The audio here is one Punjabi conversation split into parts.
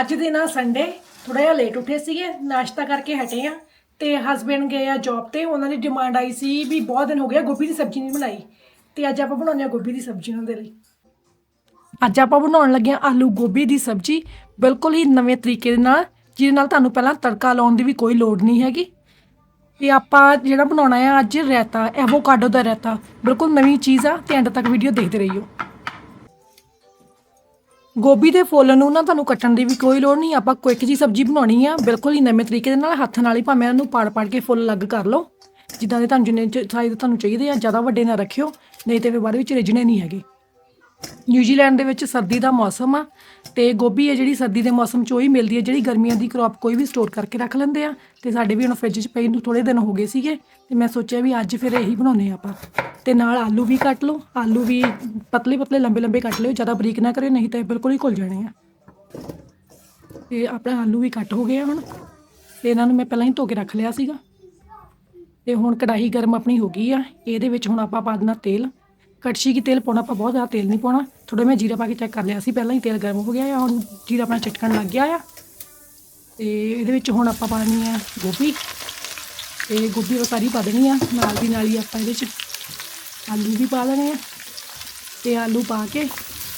ਅੱਜ ਦੇ ਨਾਲ ਸੰਡੇ ਥੋੜਾ ਜਿਹਾ ਲੇਟ ਉੱਠੇ ਸੀਗੇ, ਨਾਸ਼ਤਾ ਕਰਕੇ ਹਟੇ ਆ ਤੇ ਹਸਬੰਡ ਗਏ ਆ ਜੌਬ ਤੇ, ਉਹਨਾਂ ਦੀ ਡਿਮਾਂਡ ਆਈ ਸੀ ਵੀ ਬਹੁਤ ਦਿਨ ਹੋ ਗਿਆ ਗੋਭੀ ਦੀ ਸਬਜ਼ੀ ਨਹੀਂ ਬਣਾਈ ਤੇ ਅੱਜ ਆਪਾਂ ਬਣਾਉਂਦੇ ਆ ਗੋਭੀ ਦੀ ਸਬਜ਼ੀ ਉਹਨਾਂ ਦੇ ਲਈ। ਅੱਜ ਆਪਾਂ ਬਣਾਉਣ ਲੱਗੇ ਆ ਆਲੂ ਗੋਭੀ ਦੀ ਸਬਜ਼ੀ, ਬਿਲਕੁਲ ਹੀ ਨਵੇਂ ਤਰੀਕੇ ਦੇ ਨਾਲ, ਜਿਹਦੇ ਨਾਲ ਤੁਹਾਨੂੰ ਪਹਿਲਾਂ ਤੜਕਾ ਲਾਉਣ ਦੀ ਵੀ ਕੋਈ ਲੋੜ ਨਹੀਂ ਹੈਗੀ। ਤੇ ਆਪਾਂ ਜਿਹੜਾ ਬਣਾਉਣਾ ਆ ਅੱਜ ਰਾਇਤਾ ਐਵੋਕਾਡੋ ਦਾ ਰਾਇਤਾ, ਬਿਲਕੁਲ ਨਵੀਂ ਚੀਜ਼ ਆ ਤੇ ਐਂਡ ਤੱਕ ਵੀਡੀਓ ਦੇਖਦੇ ਰਹੀਓ। ਗੋਭੀ ਦੇ ਫੁੱਲ ਨੂੰ ਨਾ ਤੁਹਾਨੂੰ ਕੱਟਣ ਦੀ ਵੀ ਕੋਈ ਲੋੜ ਨਹੀਂ, ਆਪਾਂ ਕੁਇਕ ਜੀ ਸਬਜ਼ੀ ਬਣਾਉਣੀ ਆ, ਬਿਲਕੁਲ ਹੀ ਨਵੇਂ ਤਰੀਕੇ ਦੇ ਨਾਲ, ਹੱਥ ਨਾਲ ਹੀ ਭਾਵੇਂ ਉਹਨੂੰ ਪਾੜ ਪਾੜ ਕੇ ਫੁੱਲ ਅਲੱਗ ਕਰ ਲਓ। ਜਿੱਦਾਂ ਦੇ ਤੁਹਾਨੂੰ ਜਿੰਨੇ ਸਾਈਜ਼ ਤੁਹਾਨੂੰ ਚਾਹੀਦੇ ਆ, ਜ਼ਿਆਦਾ ਵੱਡੇ ਨਾ ਰੱਖਿਓ, ਨਹੀਂ ਤੇ ਫਿਰ ਬਾਅਦ ਵਿੱਚ ਰਿਜਣੇ ਨਹੀਂ ਹੈਗੇ। ਨਿਊਜ਼ੀਲੈਂਡ ਦੇ ਵਿੱਚ ਸਰਦੀ ਦਾ ਮੌਸਮ ਆ ਤੇ ਗੋਭੀ ਹੈ ਜਿਹੜੀ ਸਰਦੀ ਦੇ ਮੌਸਮ 'ਚ ਉਹੀ ਮਿਲਦੀ ਹੈ, ਜਿਹੜੀ ਗਰਮੀਆਂ ਦੀ ਕ੍ਰੌਪ ਕੋਈ ਵੀ ਸਟੋਰ ਕਰਕੇ ਰੱਖ ਲੈਂਦੇ ਆ ਤੇ ਸਾਡੇ ਵੀ ਹੁਣ ਫ੍ਰਿਜ 'ਚ ਪਈ ਨੂੰ ਥੋੜੇ ਦਿਨ ਹੋ ਗਏ ਸੀਗੇ ਤੇ ਮੈਂ ਸੋਚਿਆ ਵੀ ਅੱਜ ਫਿਰ ਇਹੀ ਬਣਾਉਨੇ ਆ ਆਪਾਂ ਤੇ ਨਾਲ ਆਲੂ ਵੀ ਕੱਟ ਲਓ, ਆਲੂ ਵੀ ਪਤਲੇ ਪਤਲੇ, ਲੰਬੇ ਲੰਬੇ ਕੱਟ ਲਿਓ, ਜ਼ਿਆਦਾ ਬਰੀਕ ਨਾ ਕਰਿਓ, ਨਹੀਂ ਤਾਂ ਇਹ ਬਿਲਕੁਲ ਹੀ ਘੁਲ ਜਾਣੇ ਆ। ਤੇ ਆਪਣਾ ਆਲੂ ਵੀ ਕੱਟ ਹੋ ਗਏ ਆ ਹੁਣ, ਤੇ ਇਹਨਾਂ ਨੂੰ ਮੈਂ ਪਹਿਲਾਂ ਹੀ ਧੋ ਕੇ ਰੱਖ ਲਿਆ ਸੀਗਾ। ਤੇ ਹੁਣ ਕੜਾਹੀ ਗਰਮ ਆਪਣੀ ਹੋ ਗਈ ਆ, ਇਹਦੇ ਵਿੱਚ ਹੁਣ ਆਪਾਂ ਪਾ ਦੇਣਾ ਤੇਲ। ਕੜਛੀ ਕੀ ਤੇਲ ਪਾਉਣਾ ਆਪਾਂ ਬਹੁਤ ਜ਼ਿਆਦਾ ਤੇਲ ਨਹੀਂ ਪਾਉਣਾ। ਥੋੜਾ ਮੈਂ ਜੀਰਾ ਪਾ ਕੇ ਚੈੱਕ ਕਰ ਲਿਆ ਸੀ, ਪਹਿਲਾਂ ਹੀ ਤੇਲ ਗਰਮ ਹੋ ਗਿਆ ਆ, ਹੁਣ ਜੀਰਾ ਆਪਣਾ ਚਟਕਣ ਲੱਗ ਗਿਆ ਆ। ਤੇ ਇਹਦੇ ਵਿੱਚ ਹੁਣ ਆਪਾਂ ਪਾਣੀ ਆ ਗੋਭੀ। ਤੇ ਗੋਭੀ ਉਹ ਸਾਰੀ ਪਾ ਦੇਣੀ ਆ, ਨਾਲ ਦੀ ਨਾਲ ਹੀ ਆਪਾਂ ਇਹਦੇ ਵਿੱਚ ਆਲੂ ਵੀ ਪਾ ਲੈਣੇ ਆ। ਤੇ ਆਲੂ ਪਾ ਕੇ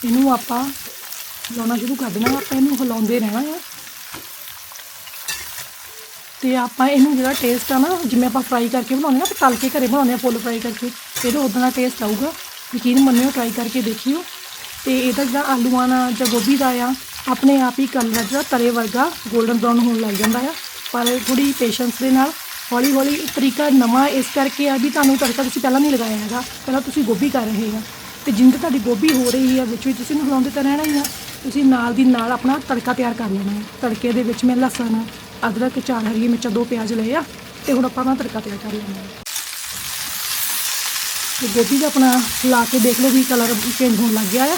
ਇਹਨੂੰ ਆਪਾਂ ਲਾਉਣਾ ਸ਼ੁਰੂ ਕਰ ਦੇਣਾ, ਆਪਾਂ ਇਹਨੂੰ ਹਿਲਾਉਂਦੇ ਰਹਿਣਾ ਆ। ਤੇ ਆਪਾਂ ਇਹਨੂੰ ਜਿਹੜਾ ਟੇਸਟ ਆ ਨਾ, ਜਿਵੇਂ ਆਪਾਂ ਫਰਾਈ ਕਰਕੇ ਬਣਾਉਂਦੇ ਆ ਤੇ ਤਲ ਕੇ ਘਰੇ ਬਣਾਉਂਦੇ ਆ ਫੁੱਲ ਫਰਾਈ ਕਰਕੇ ਇਹਦਾ ਉਦਾਂ ਦਾ ਟੇਸਟ ਆਊਗਾ। ਯਕੀਨ ਮੰਨਿਓ ਟਰਾਈ ਕਰਕੇ ਦੇਖਿਓ। ਤੇ ਇਹਦਾ ਜਿਹੜਾ ਆਲੂਆਂ ਨਾਲ ਜਾਂ ਗੋਭੀ ਦਾ ਆ, ਆਪਣੇ ਆਪ ਹੀ ਕਲਰ ਜਿਹੜਾ ਤਰੇ ਵਰਗਾ 골ਡਨ ਬਰਾਊਨ ਹੋਣ ਲੱਗ ਜਾਂਦਾ ਆ। ਪਰ ਥੋੜੀ ਪੇਸ਼ੈਂਸ ਦੇ ਨਾਲ ਹੌਲੀ ਹੌਲੀ ਤਰੀਕਾ ਨਵਾਂ ਇਸ ਕਰਕੇ ਆ ਵੀ ਤੁਹਾਨੂੰ ਤੜਕਾ ਤੁਸੀਂ ਪਹਿਲਾਂ ਨਹੀਂ ਲਗਾਇਆ ਹੈਗਾ, ਪਹਿਲਾਂ ਤੁਸੀਂ ਗੋਭੀ ਕਰ ਰਹੇ ਆ। ਤੇ ਜਿੰਦ ਤੁਹਾਡੀ ਗੋਭੀ ਹੋ ਰਹੀ ਆ, ਵਿੱਚ ਵੀ ਤੁਸੀਂ ਨੂੰ ਹਿਲਾਉਂਦੇ ਤਾਂ ਰਹਿਣਾ ਹੀ ਆ। ਤੁਸੀਂ ਨਾਲ ਦੀ ਨਾਲ ਆਪਣਾ ਤੜਕਾ ਤਿਆਰ ਕਰ ਲੈਣਾ ਹੈ ਤੜਕੇ ਦੇ ਵਿੱਚ ਮੈਂ ਲਸਣ, ਅਦਰਕ, ਚਾਰ ਹਰੀਆਂ ਮਿਰਚਾਂ, ਦੋ ਪਿਆਜ਼ ਲਏ ਆ, ਤੇ ਹੁਣ ਆਪਾਂ ਆਪਣਾ ਤੜਕਾ ਤਿਆਰ ਕਰ ਲੈਣਾ ਹੈ ਤੇ ਗੋਭੀ ਦਾ ਆਪਣਾ ਲਾ ਕੇ ਦੇਖ ਲਓ ਵੀ ਕਲਰ ਚੇਂਜ ਹੋਣ ਲੱਗ ਗਿਆ ਆ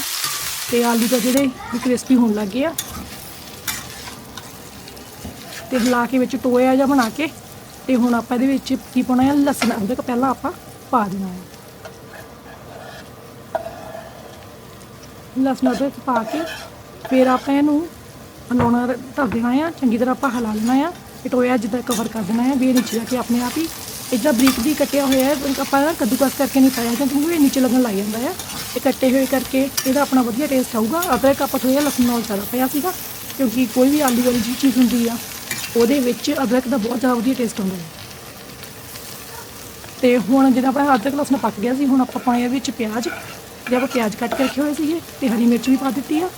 ਤੇ ਆਲੂ ਦਾ ਜਿਹੜੇ ਵੀ ਕ੍ਰਿਸਪੀ ਹੋਣ ਲੱਗ ਗਏ ਆ। ਤੇ ਹਿਲਾ ਕੇ ਵਿੱਚ ਟੋਇਆ ਜਿਹਾ ਬਣਾ ਕੇ ਤੇ ਹੁਣ ਆਪਾਂ ਇਹਦੇ ਵਿੱਚ ਕੀ ਪਾਉਣਾ ਹੈ ਲਸਣ ਅਦਰਕ ਪਹਿਲਾਂ ਆਪਾਂ ਪਾ ਦੇਣਾ ਹੈ ਲਸਣ ਅਦਰਕ ਪਾ ਕੇ ਫਿਰ ਆਪਾਂ ਇਹਨੂੰ ਹਲਾਉਣਾ ਧਰ ਦੇਣਾ ਆ। ਚੰਗੀ ਤਰ੍ਹਾਂ ਆਪਾਂ ਹਿਲਾ ਲੈਣਾ ਆ ਇਹ ਟੋਇਆ ਜਿੱਦਾਂ ਕਵਰ ਕਰ ਦੇਣਾ ਆ। ਵੀ ਨੀਚੇ ਜਾ ਕੇ ਆਪਣੇ ਆਪ ਹੀ ਇੱਦਾਂ ਬਰੀਕ ਦੀ ਕੱਟਿਆ ਹੋਇਆ ਹੈ ਆਪਾਂ ਨਾ ਕੱਦੂਕਸ ਕਰਕੇ ਨਹੀਂ ਪਾਇਆ ਕਿਉਂਕਿ ਇਹ ਨੀਚੇ ਲੱਗਣ ਲੱਗ ਜਾਂਦਾ ਹੈ। ਇਹ ਕੱਟੇ ਹੋਏ ਕਰਕੇ ਇਹਦਾ ਆਪਣਾ ਵਧੀਆ ਟੇਸਟ ਆਊਗਾ। ਅਦਰਕ ਆਪਾਂ ਥੋੜ੍ਹਾ ਜਿਹਾ ਲਸਣ ਨਾਲ ਜ਼ਿਆਦਾ ਪਿਆ ਸੀਗਾ, ਕਿਉਂਕਿ ਕੋਈ ਵੀ ਆਲੂ ਵਾਲੀ ਜਿਹੀ ਚੀਜ਼ ਹੁੰਦੀ ਆ, ਉਹਦੇ ਵਿੱਚ ਅਦਰਕ ਦਾ ਬਹੁਤ ਜ਼ਿਆਦਾ ਵਧੀਆ ਟੇਸਟ ਆਉਂਦਾ ਹੈ। ਤੇ ਹੁਣ ਜਿਹੜਾ ਆਪਣਾ ਅਦਰਕ ਲਸਣ ਪੱਕ ਗਿਆ ਸੀ, ਹੁਣ ਆਪਾਂ ਪਾਏ ਵਿੱਚ ਪਿਆਜ਼ ਜਿਹੜਾ ਆਪਾਂ ਪਿਆਜ਼ ਕੱਟ ਕੇ ਰੱਖੇ ਹੋਏ ਸੀਗੇ, ਤੇ ਹਰੀ ਮਿਰਚ ਵੀ ਪਾ ਦਿੱਤੀ ਆ।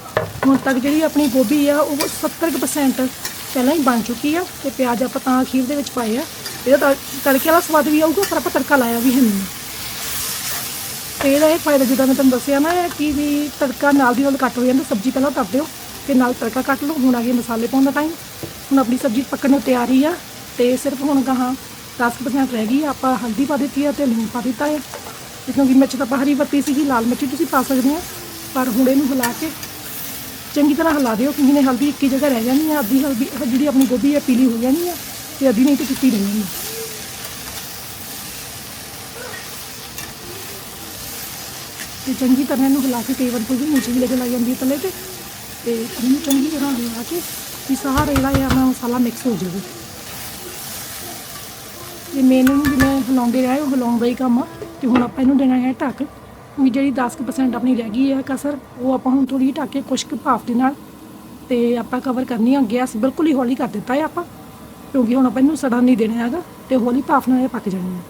ਹੁਣ ਤੱਕ ਜਿਹੜੀ ਆਪਣੀ ਗੋਭੀ ਆ, ਉਹ 70% ਪਹਿਲਾਂ ਹੀ ਬਣ ਚੁੱਕੀ ਆ, ਤੇ ਪਿਆਜ਼ ਆਪਾਂ ਤਾਂ ਅਖੀਰ ਦੇ ਵਿੱਚ ਪਾਏ ਆ। ਇਹਦਾ ਤੜ- ਤੜਕੇ ਵਾਲਾ ਸਵਾਦ ਵੀ ਆਊਗਾ, ਪਰ ਆਪਾਂ ਤੜਕਾ ਲਾਇਆ ਵੀ ਹੈ ਨਹੀਂ। ਤੇ ਇਹਦਾ ਇਹ ਫਾਇਦਾ ਜਿੱਦਾਂ ਮੈਂ ਤੁਹਾਨੂੰ ਦੱਸਿਆ ਨਾ ਕਿ ਵੀ ਤੜਕਾ ਨਾਲ ਦੀ ਨਾਲ ਕੱਟ ਹੋ ਜਾਂਦਾ, ਸਬਜ਼ੀ ਪਹਿਲਾਂ ਤਰ ਦਿਓ ਤੇ ਨਾਲ ਤੜਕਾ ਕੱਟ ਲਓ। ਹੁਣ ਆ ਗਏ ਮਸਾਲੇ ਪਾਉਣ ਦਾ ਟਾਈਮ ਹੁਣ ਆਪਣੀ ਸਬਜ਼ੀ ਪੱਕਣ ਨੂੰ ਤਿਆਰ ਹੀ ਆ। ਤੇ ਸਿਰਫ ਹੁਣ ਗਾਹਾਂ 10% ਰਹਿ ਗਈ ਆਪਾਂ ਹਲਦੀ ਪਾ ਦਿੱਤੀ ਆ ਤੇ ਲੂਣ ਪਾ ਦਿੱਤਾ ਹੈ ਤੇ ਕਿਉਂਕਿ ਮਿਰਚ ਤਾਂ ਆਪਾਂ ਹਰੀ ਵਰਤੀ ਸੀਗੀ, ਲਾਲ ਮਿਰਚ ਵੀ ਤੁਸੀਂ ਪਾ ਸਕਦੇ ਆ। ਪਰ ਹੁਣ ਇਹਨੂੰ ਹਿਲਾ ਕੇ ਚੰਗੀ ਤਰ੍ਹਾਂ ਹਿਲਾ ਦਿਓ, ਕਿਉਂਕਿ ਨੇ ਹਲਦੀ ਇੱਕੀ ਜਗ੍ਹਾ ਰਹਿ ਜਾਣੀ ਆ, ਅੱਧੀ ਹਲਦੀ ਜਿਹੜੀ ਆਪਣੀ ਗੋਭੀ ਹੈ ਪੀਲੀ ਹੋ ਜਾਣੀ ਆ। ਤੇ ਅੱਧੀ ਨਹੀਂ ਤੇ ਚਿੱਟੀ ਰਹਿ ਜਾਣੀ ਤੇ ਚੰਗੀ ਤਰ੍ਹਾਂ ਇਹਨੂੰ ਹਿਲਾ ਕੇ ਕਈ ਵਾਰ ਕੋਈ ਨੀਚੇ ਵੀ ਲੱਗ ਜਾਂਦੀ ਹੈ ਤਲੇ ਤੇ। ਤੇ ਇਹਨੂੰ ਚੰਗੀ ਤਰ੍ਹਾਂ ਹਿਲਾ ਕੇ ਵੀ ਸਾਰਾ ਜਿਹੜਾ ਇਹ ਆਪਣਾ ਮਸਾਲਾ ਮਿਕਸ ਹੋ ਜਾਵੇ। ਇਹ ਮੇਨ ਜਿਵੇਂ ਹਿਲਾਉਂਦੇ ਰਹੇ, ਉਹ ਹਿਲਾਉਣ ਹੀ ਕੰਮ ਤੇ ਹੁਣ ਆਪਾਂ ਇਹਨੂੰ ਦੇਣਾ ਹੈ ਢੱਕ। ਵੀ ਜਿਹੜੀ 10% ਆਪਣੀ ਰਹਿ ਗਈ ਹੈ ਕਸਰ, ਉਹ ਆਪਾਂ ਹੁਣ ਥੋੜੀ ਢੱਕ ਕੇ ਕੁਸ਼ਕ ਕੁ ਭਾਫ ਦੇ ਨਾਲ। ਤੇ ਆਪਾਂ ਕਵਰ ਕਰਨੀ ਆ, ਗੈਸ ਬਿਲਕੁਲ ਹੀ ਹੌਲੀ ਕਰ ਦਿੱਤਾ ਹੈ ਆਪਾਂ। ਕਿਉਂਕਿ ਹੁਣ ਆਪਾਂ ਇਹਨੂੰ ਸੜਨ ਨਹੀਂ ਦੇਣਾ ਹੈਗਾ ਤੇ ਹੌਲੀ ਭਾਫ ਨਾਲ ਇਹ ਪੱਕ ਜਾਣੀ ਹੈ।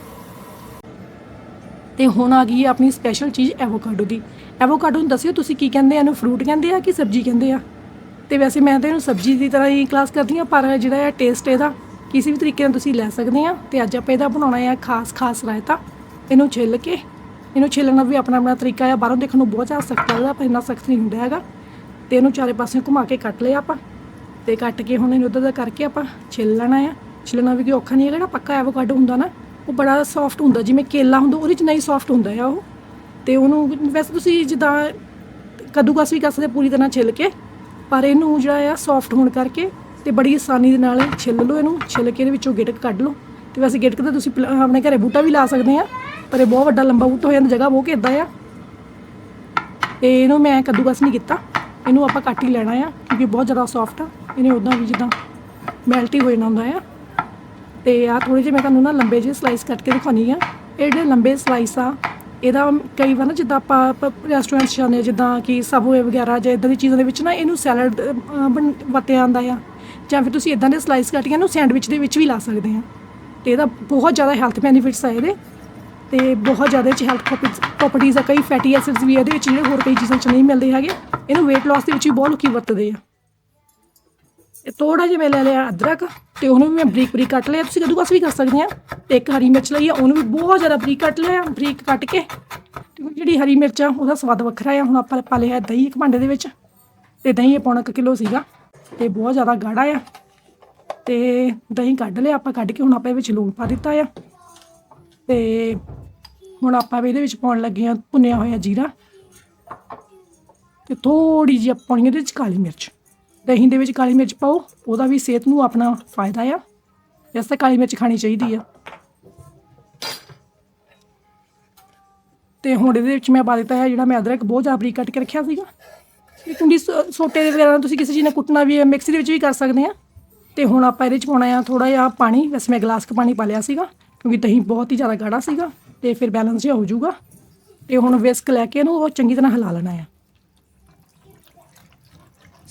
ਤੇ ਹੁਣ ਆ ਗਈ ਹੈ ਆਪਣੀ ਸਪੈਸ਼ਲ ਚੀਜ਼ ਐਵੋਕਾਡੋ ਦੀ। ਐਵੋਕਾਡੋ ਨੂੰ ਦੱਸਿਓ, ਤੁਸੀਂ ਕੀ ਕਹਿੰਦੇ ਆ? ਇਹਨੂੰ ਫਰੂਟ ਕਹਿੰਦੇ ਆ ਕਿ ਸਬਜ਼ੀ ਕਹਿੰਦੇ ਆ? ਤੇ ਵੈਸੇ ਮੈਂ ਤਾਂ ਇਹਨੂੰ ਸਬਜ਼ੀ ਦੀ ਤਰ੍ਹਾਂ ਹੀ ਕਲਾਸ ਕਰਦੀ ਆ ਪਰ ਜਿਹੜਾ ਇਹ ਟੇਸਟ ਇਹਦਾ, ਕਿਸੇ ਵੀ ਤਰੀਕੇ ਨਾਲ ਤੁਸੀਂ ਲੈ ਸਕਦੇ ਆ। ਤੇ ਅੱਜ ਆਪਾਂ ਇਹਦਾ ਬਣਾਉਣਾ ਹੈ ਖਾਸ ਖਾਸ ਰਾਇਤਾ। ਇਹਨੂੰ ਛਿੱਲ ਕੇ, ਇਹਨੂੰ ਛਿੱਲਣ ਦਾ ਵੀ ਆਪਣਾ ਆਪਣਾ ਤਰੀਕਾ ਆ। ਬਾਹਰੋਂ ਦੇਖਣ ਨੂੰ ਬਹੁਤ ਜ਼ਿਆਦਾ ਸਖਤ ਲੱਗਦਾ, ਪਰ ਇੰਨਾ ਸਖਤ ਨਹੀਂ ਹੁੰਦਾ ਹੈਗਾ। ਤੇ ਇਹਨੂੰ ਚਾਰੇ ਪਾਸੇ ਘੁਮਾ ਕੇ ਕੱਟ ਲਿਆ ਆਪਾਂ। ਤੇ ਕੱਟ ਕੇ ਹੁਣ ਇਹਨੂੰ ਉੱਧਰ ਦਾ ਕਰਕੇ ਆਪਾਂ ਛਿੱਲ ਲੈਣਾ ਆ। ਛਿੱਲਣਾ ਵੀ ਕੋਈ ਔਖਾ ਨਹੀਂ ਹੈਗਾ ਜਿਹੜਾ ਪੱਕਾ ਐਵੋਕਾਡੋ ਹੁੰਦਾ ਨਾ, ਉਹ ਬੜਾ ਸੌਫਟ ਹੁੰਦਾ, ਜਿਵੇਂ ਕੇਲਾ ਹੁੰਦਾ, ਉਹਦੇ ਚ ਨਹੀਂ ਸੌਫਟ ਹੁੰਦਾ ਆ ਉਹ। ਤੇ ਉਹਨੂੰ ਵੈਸੇ ਤੁਸੀਂ ਜਿੱਦਾਂ ਕੱਦੂਕਸ ਵੀ ਕਰ ਸਕਦੇ ਪੂਰੀ ਤਰ੍ਹਾਂ ਛਿੱਲ ਕੇ, ਪਰ ਇਹਨੂੰ ਜਿਹੜਾ ਆ ਸੌਫਟ ਹੋਣ ਕਰਕੇ ਤੇ ਬੜੀ ਆਸਾਨੀ ਦੇ ਨਾਲ ਛਿੱਲ ਲਓ ਇਹਨੂੰ, ਛਿੱਲ ਕੇ ਇਹਦੇ ਵਿੱਚੋਂ ਗਿਟਕ ਕੱਢ ਲਓ। ਤੇ ਵੈਸੇ ਗਿਟਕ ਤਾਂ ਤੁਸੀਂ ਪਲ- ਆਪਣੇ ਘਰੇ ਬੂਟਾ ਵੀ ਲਾ ਸਕਦੇ ਆ, ਪਰ ਇਹ ਬਹੁਤ ਵੱਡਾ ਲੰਬਾ ਬੂਟਾ ਹੋ ਜਾਂਦਾ ਜਗ੍ਹਾ ਬਹੁਤ ਘੇਰਦਾ ਆ। ਤੇ ਇਹਨੂੰ ਮੈਂ ਕੱਦੂਕਸ ਨਹੀਂ ਕੀਤਾ, ਇਹਨੂੰ ਆਪਾਂ ਕੱਟ ਹੀ ਲੈਣਾ ਆ, ਕਿਉਂਕਿ ਬਹੁਤ ਜ਼ਿਆਦਾ ਸੌਫਟ ਆ। ਇਹਨੇ ਉਦਾਂ ਵੀ ਜਿੱਦਾਂ ਮੈਲਟ ਹੀ ਹੋ ਜਾਣਾ ਹੁੰਦਾ ਆ। ਤੇ ਆ ਥੋੜੇ ਜਿਹੇ ਮੈਂ ਤੁਹਾਨੂੰ ਨਾ ਲੰਬੇ ਜਿਹੇ ਸਲਾਈਸ ਕੱਟ ਕੇ ਦਿਖਾਉਣੀ ਆ। ਇਹ ਜਿਹੜੇ ਲੰਬੇ ਸਲਾਈਸ ਆ, ਇਹਦਾ ਕਈ ਵਾਰ ਨਾ ਜਿੱਦਾਂ ਆਪਾਂ ਰੈਸਟੋਰੈਂਟਸ 'ਚ ਜਾਂਦੇ ਹਾਂ ਜਿੱਦਾਂ ਕਿ ਸਬਵੇ ਵਗੈਰਾ ਜਾਂ ਇਦਾਂ ਦੀ ਚੀਜ਼ਾਂ ਦੇ ਵਿੱਚ ਨਾ ਇਹਨੂੰ ਸੈਲਡ ਬਣ, ਵਰਤਿਆ ਜਾਂਦਾ ਆ। ਜਾਂ ਫਿਰ ਤੁਸੀਂ ਇਦਾਂ ਦੇ ਸਲਾਈਸ ਕੱਟ ਕੇ ਇਹਨੂੰ ਸੈਂਡਵਿਚ ਦੇ ਵਿੱਚ ਵੀ ਲਾ ਸਕਦੇ ਆ। ਤੇ ਇਹਦਾ ਬਹੁਤ ਜ਼ਿਆਦਾ ਹੈਲਥ ਬੈਨੀਫਿਟਸ ਆ ਇਹਦੇ। ਤੇ ਬਹੁਤ ਜ਼ਿਆਦਾ ਇਹ 'ਚ ਹੈਲਥ ਪ੍ਰੋਪਰਟੀਜ਼ ਆ। ਕਈ ਫੈਟੀ ਐਸਿਡਸ ਵੀ ਇਹਦੇ ਵਿੱਚ ਜਿਹੜੇ ਹੋਰ ਕਈ ਚੀਜ਼ਾਂ 'ਚ ਨਹੀਂ ਮਿਲਦੇ ਹੈਗੇ। ਇਹਨੂੰ weight loss ਦੇ ਵਿੱਚ ਵੀ ਬਹੁਤ ਲੋਕੀ ਵਰਤਦੇ ਆ। ਇਹ ਥੋੜਾ ਜਿਹਾ ਮੈਂ ਲੈ ਲਿਆ ਅਦਰਕ ਤੇ ਉਹਨੂੰ ਵੀ ਮੈਂ ਬਰੀਕ ਬਰੀਕ ਕੱਟ ਲਿਆ। ਤੁਸੀਂ ਕਦੂ ਕਸ ਵੀ ਕਰ ਸਕਦੇ ਆ। ਤੇ ਇੱਕ ਹਰੀ ਮਿਰਚ ਲਈ ਆ, ਉਹਨੂੰ ਵੀ ਬਹੁਤ ਜ਼ਿਆਦਾ ਬਰੀਕ ਕੱਟ ਲਿਆ, ਬਰੀਕ ਕੱਟ ਕੇ। ਜਿਹੜੀ ਹਰੀ ਮਿਰਚ ਆ, ਉਹਦਾ ਸਵਾਦ ਵੱਖਰਾ ਆ। ਹੁਣ ਆਪਾਂ ਪਾ ਲਿਆ ਦਹੀਂ ਇੱਕ ਭਾਂਡੇ ਦੇ ਵਿੱਚ। ਤੇ ਦਹੀਂ ਇਹ ਪੌਣਾ ਕੁ ਕਿਲੋ ਸੀਗਾ। ਤੇ ਬਹੁਤ ਜ਼ਿਆਦਾ ਗਾੜਾ ਆ। ਤੇ ਦਹੀਂ ਕੱਢ ਲਿਆ ਆਪਾਂ, ਕੱਢ ਕੇ ਹੁਣ ਆਪਾਂ ਇਹਦੇ ਵਿੱਚ ਲੂਣ ਪਾ ਦਿੱਤਾ ਆ। ਤੇ ਹੁਣ ਆਪਾਂ ਵੀ ਇਹਦੇ ਵਿੱਚ ਪਾਉਣ ਲੱਗੇ ਆ, ਭੁੰਨਿਆ ਹੋਇਆ ਜੀਰਾ। ਤੇ ਥੋੜੀ ਜਿਹੀ ਆਪਾਂ ਪਾਉਣੀ ਇਹਦੇ ਵਿੱਚ ਕਾਲੀ ਮਿਰਚ। ਦਹੀਂ ਦੇ ਵਿੱਚ ਕਾਲੀ ਮਿਰਚ ਪਾਓ, ਉਹਦਾ ਵੀ ਸਿਹਤ ਨੂੰ ਆਪਣਾ ਫਾਇਦਾ ਆ। ਇਸ ਤਾਂ ਕਾਲੀ ਮਿਰਚ ਖਾਣੀ ਚਾਹੀਦੀ ਆ। ਤੇ ਹੁਣ ਇਹਦੇ ਵਿੱਚ ਮੈਂ ਪਾ ਦਿੱਤਾ ਹੈ ਜਿਹੜਾ ਮੈਂ ਅਦਰਕ ਬਹੁਤ ਜ਼ਿਆਦਾ ਬਰੀਕ ਕੱਟ ਕੇ ਰੱਖਿਆ ਸੀਗਾ। ਇਹ ਕੁੰਡੀ ਸੋ- ਸੋਟੇ ਦੇ ਵਗੈਰਾ ਤੁਸੀਂ ਕਿਸੇ ਚੀਜ਼ ਨਾਲ ਕੁੱਟਣਾ ਵੀ ਹੈ ਮਿਕਸੀ ਦੇ ਵਿੱਚ ਵੀ ਕਰ ਸਕਦੇ ਆ। ਤੇ ਹੁਣ ਆਪਾਂ ਇਹਦੇ ਵਿੱਚ ਪਾਉਣਾ ਆ ਥੋੜਾ ਜਿਹਾ ਪਾਣੀ। ਵੈਸੇ ਮੈਂ ਗਲਾਸ ਕ ਪਾਣੀ ਪਾ ਲਿਆ ਸੀਗਾ, ਕਿਉਂਕਿ ਦਹੀਂ ਬਹੁਤ ਹੀ ਜ਼ਿਆਦਾ ਗਾੜਾ ਸੀਗਾ ਤੇ ਫਿਰ ਬੈਲੈਂਸ ਜਿਹਾ ਹੋ ਜਾਊਗਾ। ਤੇ ਹੁਣ ਵਿਸਕ ਲੈ ਕੇ ਇਹਨੂੰ ਉਹ ਚੰਗੀ ਤਰ੍ਹਾਂ ਹਿਲਾ ਲੈਣਾ ਆ।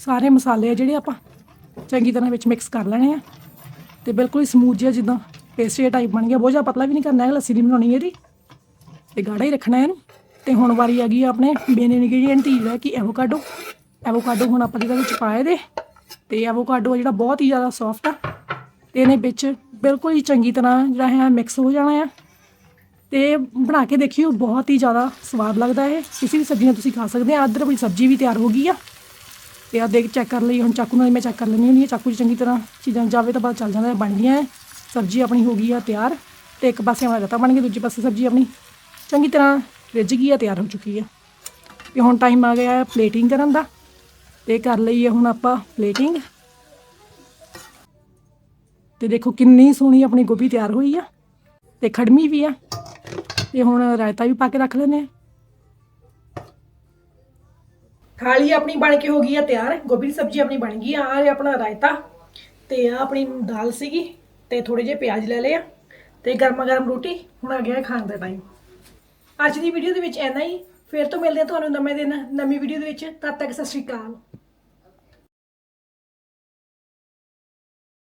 ਸਾਰੇ ਮਸਾਲੇ ਆ ਜਿਹੜੇ ਆਪਾਂ ਚੰਗੀ ਤਰ੍ਹਾਂ ਵਿੱਚ ਮਿਕਸ ਕਰ ਲੈਣੇ ਆ। ਤੇ ਬਿਲਕੁਲ ਹੀ ਸਮੂਥ ਜਿਹਾ ਜਿੱਦਾਂ ਪੇਸਟਰੀ ਟਾਈਪ ਬਣ ਗਿਆ ਬਹੁਤ ਜ਼ਿਆਦਾ ਪਤਲਾ ਵੀ ਨਹੀਂ ਕਰਨਾ ਹੈ ਲੱਸੀ ਨਹੀਂ ਬਣਾਉਣੀ ਇਹਦੀ। ਤੇ ਗਾੜਾ ਹੀ ਰੱਖਣਾ ਇਹਨੂੰ। ਤੇ ਹੁਣ ਵਾਰੀ ਆ ਗਈ ਆ ਆਪਣੇ ਮੇਨ ਇਨਗਰੀਡੀਐਂਟ ਹੀ ਹੈ ਕਿ ਐਵੋਕਾਡੋ ਐਵੋਕਾਡੋ ਹੁਣ ਆਪਾਂ ਜਿਹਦੇ ਵਿੱਚ ਪਾਏ ਦੇ। ਤੇ ਐਵੋਕਾਡੋ ਜਿਹੜਾ ਬਹੁਤ ਹੀ ਜ਼ਿਆਦਾ ਸੌਫਟ ਆ। ਤੇ ਇਹਨੇ ਵਿੱਚ ਬਿਲਕੁਲ ਹੀ ਚੰਗੀ ਤਰ੍ਹਾਂ ਜਿਹੜਾ ਹੈ ਮਿਕਸ ਹੋ ਜਾਣਾ ਆ। ਤੇ ਬਣਾ ਕੇ ਦੇਖਿਓ, ਬਹੁਤ ਹੀ ਜ਼ਿਆਦਾ ਸਵਾਦ ਲੱਗਦਾ ਹੈ ਕਿਸੇ ਵੀ ਸਬਜ਼ੀ ਨਾਲ ਤੁਸੀਂ ਖਾ ਸਕਦੇ ਆ। ਅਦਰ ਆਪਣੀ ਸਬਜ਼ੀ ਵੀ ਤਿਆਰ ਹੋ ਗਈ ਆ। ਤੇ ਆ ਦੇਖ ਚੈੱਕ ਕਰ ਲਈ, ਹੁਣ ਚਾਕੂ ਨਾਲ ਮੈਂ ਚੈੱਕ ਕਰ ਲੈਂਦੀ ਹੁੰਦੀ ਹਾਂ। ਚਾਕੂ 'ਚ ਚੰਗੀ ਤਰ੍ਹਾਂ ਚੀਜ਼ਾਂ ਜਾਵੇ ਤਾਂ ਪਤਾ ਚੱਲ ਜਾਂਦਾ ਹੈ, ਬਣ ਗਈਆਂ ਹੈ। ਸਬਜ਼ੀ ਆਪਣੀ ਹੋ ਗਈ ਆ ਤਿਆਰ ਤੇ ਇੱਕ ਪਾਸੇ ਆਪਣਾ ਰਤਾ ਬਣ ਗਿਆ, ਦੂਜੇ ਪਾਸੇ ਸਬਜ਼ੀ ਆਪਣੀ ਚੰਗੀ ਤਰ੍ਹਾਂ ਰਿੱਝ ਗਈ ਆ, ਤਿਆਰ ਹੋ ਚੁੱਕੀ ਆ। ਤੇ ਹੁਣ ਟਾਈਮ ਆ ਗਿਆ ਪਲੇਟਿੰਗ ਕਰਨ ਦਾ ਤੇ ਕਰ ਲਈਏ ਹੁਣ ਆਪਾਂ ਪਲੇਟਿੰਗ ਤੇ ਦੇਖੋ ਕਿੰਨੀ ਸੋਹਣੀ ਆਪਣੀ ਗੋਭੀ ਤਿਆਰ ਹੋਈ ਆ ਤੇ ਖੜਮੀ ਵੀ ਆ। ਤੇ ਹੁਣ ਰਾਇਤਾ ਵੀ ਪਾ ਕੇ ਰੱਖ ਲੈਂਦੇ ਆ। ਥਾਲੀ ਆਪਣੀ ਬਣ ਕੇ ਹੋ ਗਈ ਆ ਤਿਆਰ, ਗੋਭੀ ਦੀ ਸਬਜ਼ੀ ਆਪਣੀ ਬਣ ਗਈ ਆ ਆ ਆਪਣਾ ਰਾਇਤਾ ਤੇ ਆ ਆਪਣੀ ਦਾਲ ਸੀਗੀ ਤੇ ਥੋੜੇ ਜਿਹੇ ਪਿਆਜ਼ ਲੈ ਲਏ ਆ ਤੇ ਗਰਮਾ ਗਰਮ ਰੋਟੀ, ਹੁਣ ਆ ਗਿਆ ਖਾਣ ਦਾ ਟਾਈਮ ਅੱਜ ਦੀ ਵੀਡੀਓ ਦੇ ਵਿੱਚ ਇੰਨਾ ਹੀ, ਫਿਰ ਤੋਂ ਮਿਲਦੇ ਆ ਤੁਹਾਨੂੰ ਨਵੇਂ ਦਿਨ, ਨਵੀਂ ਵੀਡੀਓ ਦੇ ਵਿੱਚ, ਤਦ ਤੱਕ ਸਤਿ ਸ਼੍ਰੀ ਅਕਾਲ।